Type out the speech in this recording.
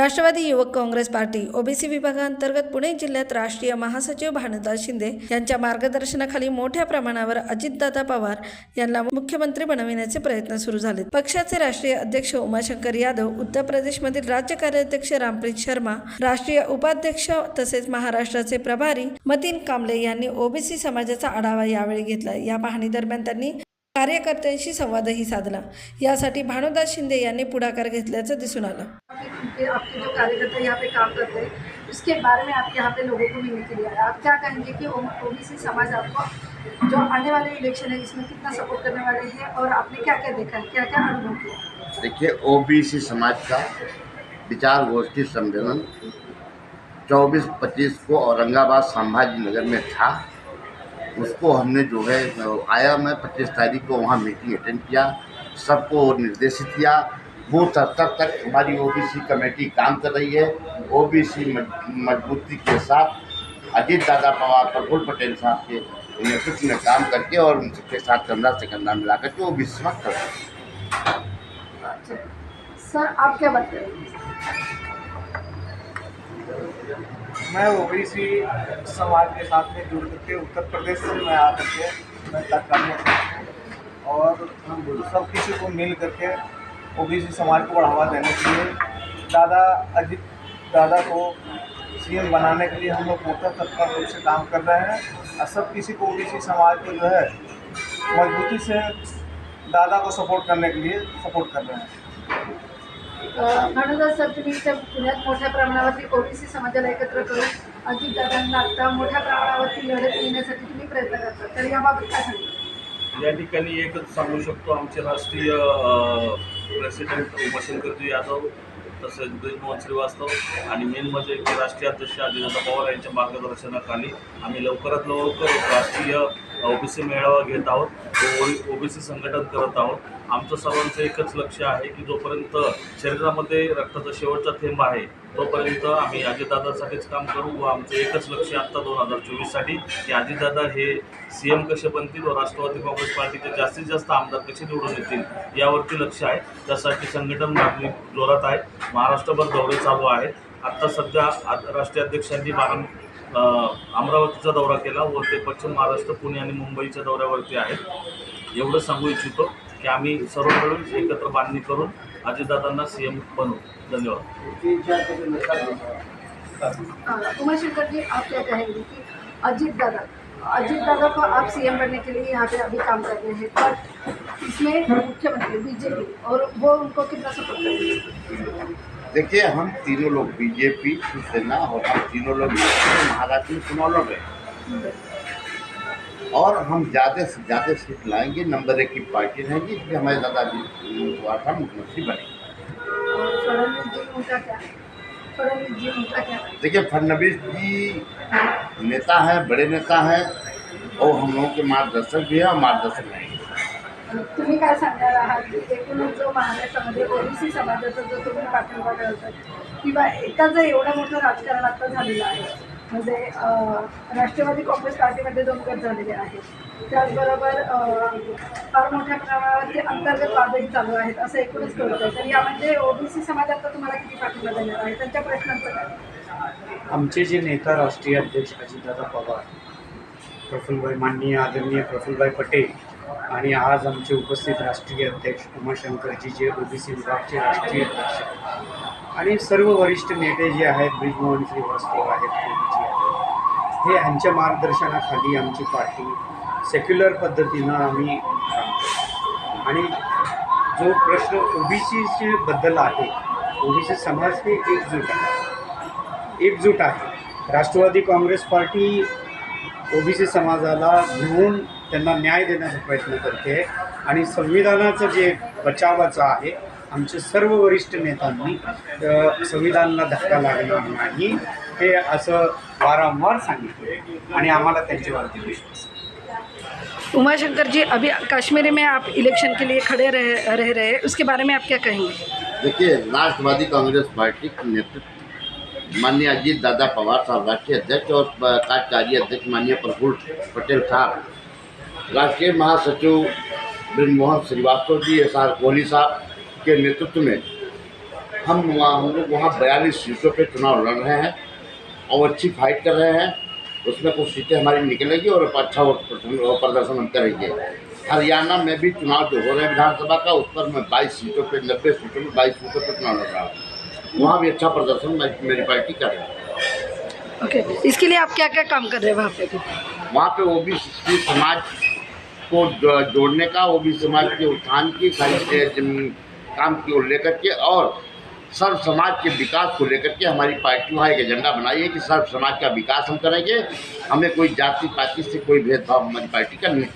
Rashtrawadi Yuvak Congress party OBC विभागांतर्गत पुणे जिल्ह्यात राष्ट्रीय महासचिव भानुदास शिंदे यांच्या मार्गदर्शनाखाली मोठ्या प्रमाणावर अजितदादा पवार यांना मुख्यमंत्री बनविण्याचे प्रयत्न सुरू झाले पक्षाचे राष्ट्रीय अध्यक्ष उमाशंकर यादव उत्तर प्रदेशमधील राज्य कार्याध्यक्ष रामप्रीत शर्मा राष्ट्रीय उपाध्यक्ष तसेच महाराष्ट्राचे प्रभारी मतीन कांबळे यांनी ओबीसी समाजाचा आढावा यावेळी घेतला. या पाहणी दरम्यान त्यांनी कार्यकर्त्यांशी संवादही साधला. यासाठी भानुदास शिंदे यांनी पुढाकार घेतल्याचं दिसून आलं. आपके आपके जो कार्यकर्ता यहाँ पे काम करते हैं, उसके बारे में आप यहाँ पे लोगों को मिलने के लिए आप क्या कहेंगे कि ओबीसी समाज आपको जो आने वाले इलेक्शन है, इसमें कितना सपोर्ट करने वाले हैं और आपने क्या क्या देखा क्या क्या अनुभव किया देखिए समाज का विचार गोष्ठी सम्मेलन 24-25 को औरंगाबाद संभाजी नगर में था। उसको हमने जो है, आया मैं 25 तारीख को वहाँ मीटिंग अटेंड किया, सबको निर्देशित किया। बूथ स्तर तक हमारी ओबीसी कमेटी काम कर रही है ओबीसी मजबूती के साथ अजीत दादा पवार प्रफुल पटेल साहब के नेतृत्व में काम करके और उनके साथ कंधा से कंधा मिला करके ओबीसी समाज कर रहे हैं अच्छा सर आप क्या बात मैं ओबीसी समाज के साथ में जुड़ करके उत्तर प्रदेश से मैं आ करके मैं हूँ। और हम सब किसी को मिल करके ओबीसी समाज को बढ़ावा देने के लिए दादा अजित दादा को सीएम बनाने के लिए हम लोग पूर्णतः तत्पर रूप से काम कर रहे हैं। और सब किसी को ओबीसी समाज को जो है मजबूती से दादा को सपोर्ट करने के लिए सपोर्ट कर रहे हैं। भानुदास सर तुम्ही इथे पुण्यात मोठ्या प्रमाणावरती ओबीसी समाजाला एकत्र करून अजितदादांना आता मोठ्या प्रमाणावरती लढत येण्यासाठी तुम्ही प्रयत्न करता. तर याबाबत काय सांगता? या ठिकाणी एकच सांगू शकतो आमचे राष्ट्रीय प्रेसिडेंट उमाशंकरजी यादव तसेच ब्रिजमोहन श्रीवास्तव आणि मेन म्हणजे की राष्ट्रीय अध्यक्ष अजित पवार यांच्या मार्गदर्शनाखाली आम्ही लवकरात लवकर राष्ट्रीय ओबीसी मेळावा घेत आहोत. ओबीसी संघटन करत आहोत. आमचं सर्वांचं एकच लक्ष आहे की जोपर्यंत शरीरामध्ये रक्ताचा शेवटचा थेंब आहे तोपर्यंत आम्ही अजितदादासाठीच काम करू व आमचं एकच लक्ष आत्ता दोन हजार चोवीससाठी. की अजितदादा हे सी एम कसे बनतील व राष्ट्रवादी काँग्रेस पार्टीचे जास्तीत जास्त आमदार कसे निवडून येतील यावरती लक्ष आहे. त्यासाठी संघटन मागणी जोरात आहे. महाराष्ट्रभर दौरे चालू आहेत. आत्ता सध्या आ- राष्ट्रीय अध्यक्षांनी बारा अमरावतीचा दौरा केला व ते पश्चिम महाराष्ट्र पुणे आणि मुंबईच्या दौऱ्यावरती आहेत. एवढं सांगू इच्छितो की आम्ही सर्व मिळून एकत्र बांधणी करून अजितदादांना सी एम बनवू. धन्यवाद. उमाशंकर जी आप क्या कहेंगे कि अजीत दादा अजीत दादा को आप सीएम बनने के लिए यहाँ पे अभी काम कर रहे हैं बट इसमें मुख्यमंत्री बीजेपी और वो उनको कितना सपोर्ट करेंगे? देखिए हम तीनों लोग बीजेपी शिवसेना और हम तीनों लोग महाराष्ट्र में चुनाव लड़ रहे हैं। और हम ज़्यादा से ज़्यादा सीट लाएँगे नंबर एक की पार्टी रहेगी इसलिए हमारे दादाजी वाठा मुख्यमंत्री बनेंगे देखिए फडनवीस जी नेता हैं बड़े नेता हैं और हम लोगों के मार्गदर्शक भी हैं और मार्गदर्शक रहेंगे तुम्ही काय सांगणार आहात की एकूणच जो महाराष्ट्रामध्ये ओबीसी समाजाचा जो तुम्ही पाठिंबा मिळवतात किंवा एकाच जर एवढं मोठं राजकारण आता झालेलं आहे. म्हणजे राष्ट्रवादी काँग्रेस पार्टीमध्ये दोन गट झालेले आहेत. त्याचबरोबर फार मोठ्या प्रमाणावरती अंतर्गत वादही चालू आहेत असं एकूणच कळत आहे तर यामध्ये म्हणजे ओबीसी समाजाचा तुम्हाला किती पाठिंबा देणार आहे? त्यांच्या प्रश्नांचं काय? आमचे जे नेता राष्ट्रीय अध्यक्ष अजितदादा पवार प्रफुल्लभाई माननीय आदरणीय प्रफुल्लभाई पटेल आणि आज आमचे उपस्थित राष्ट्रीय अध्यक्ष उमाशंकरजी जे ओबीसी विभागचे राष्ट्रीय अध्यक्ष आणि सर्व वरिष्ठ नेते जे आहेत ब्रिजमोहन श्रीवास्तव आहेत कोहलीजी आहेत हे यांच्या मार्गदर्शनाखाली आमची पार्टी सेक्युलर पद्धतीनं आम्ही आणि जो प्रश्न ओबीसीचे बद्दल आहे ओबीसी समाज हे एकजूट आहे. एकजूट आहे. राष्ट्रवादी काँग्रेस पार्टी ओबीसी समाजाला घेऊन त्यांना न्याय देण्याचा प्रयत्न करते. आणि संविधानाचं जे बचावाचं आहे आमचे सर्व वरिष्ठ नेत्यांनी संविधानाला धक्का लागणार नाही. हे असं वारंवार सांगितलं आणि आम्हाला त्यांच्यावरती विश्वास. उमाशंकर जी अभी कश्मीर में आप इलेक्शन के लिए खड़े रह रह रहे हैं. उसके बारे में आप क्या कहेंगे? देखिए राष्ट्रवादी कांग्रेस पार्टी के नेतृत्व माननीय अजीत दादा पवार साहब राष्ट्रीय अध्यक्ष और कार्यकारी अध्यक्ष माननीय प्रफुल्ल पटेल साहब राष्ट्रीय महासचिव ब्रजमोहन श्रीवास्तव जी, एस आर कोहली साहब के नेतृत्व में हम वहाँ, हम लोग वहाँ बयालीस सीटों पे चुनाव लड़ रहे हैं और अच्छी फाइट कर रहे हैं। उसमें कुछ सीटें हमारी निकलेगी और अच्छा प्रदर्शन हम करेंगे। हरियाणा में भी चुनाव जो हो रहे हैं विधानसभा का, उस पर मैं बाईस सीटों पर नब्बे सीटों में बाईस सीटों पर चुनाव लड़ रहा हूँ। वहाँ भी अच्छा प्रदर्शन मेरी पार्टी कर रही है। Okay okay. इसके लिए आप क्या क्या काम कर रहे हैं वहाँ पे? वहाँ पे ओबीसी समाज को जोड़ने का ओबीसी समाज के उत्थान की, सारी काम की लेकर के और सर्व समाज के विकास को लेकर के हमारी पार्टी वहाँ एक एजेंडा बनाई है कि सर्व समाज का विकास हम करेंगे। हमें कोई जाति पाति से कोई भेदभाव हमारी पार्टी का नहीं